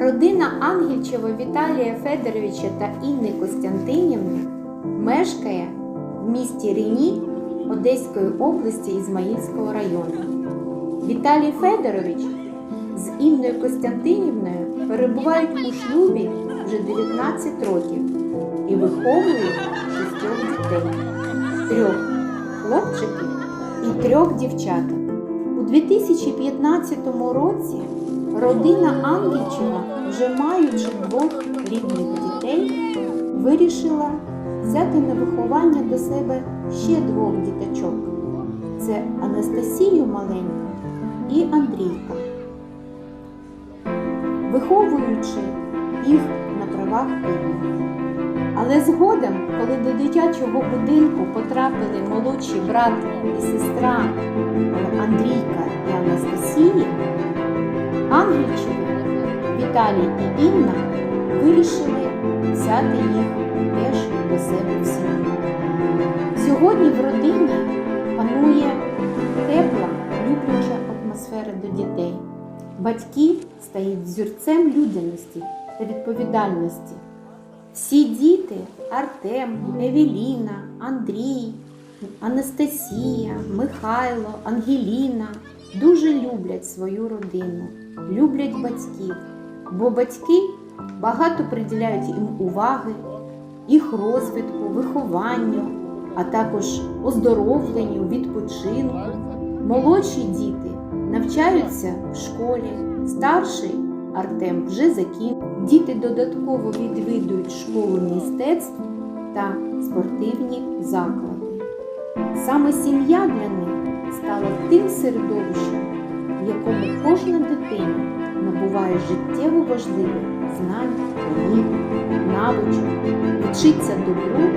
Родина Ангельчева Віталія Федоровича та Інни Костянтинівни мешкає в місті Рені Одеської області Ізмаїльського району. Віталій Федорович з Інною Костянтинівною перебувають у шлюбі вже 19 років і виховують шістьох дітей, трьох хлопчиків і трьох дівчаток. У 2015 році родина Ангельчева, вже маючи двох рідних дітей, вирішила взяти на виховання до себе ще двох діточок. Це Анастасію маленьку і Андрійка. Виховуючи їх на правах рідних. Але згодом, коли до дитячого будинку потрапили молодший брат і сестра е, Ангельчеви, Віталій і Інна вирішили взяти їх теж до себе в сім'ю. Сьогодні в родині панує тепла, любляча атмосфера до дітей. Батьки стають взірцем людяності та відповідальності. Всі діти Артем, Евеліна, Андрій, Анастасія, Михайло, Ангеліна дуже люблять свою родину, люблять батьків, бо батьки багато приділяють їм уваги, їх розвитку, вихованню, а також оздоровленню, відпочинку. Молодші діти навчаються в школі, старший Артем вже закінчив. Діти додатково відвідують школу мистецтв та спортивні заклади. Саме сім'я для них стала тим середовищем, в якому кожна дитина набуває життєво важливих знань, умінь, навичок, вчиться добру.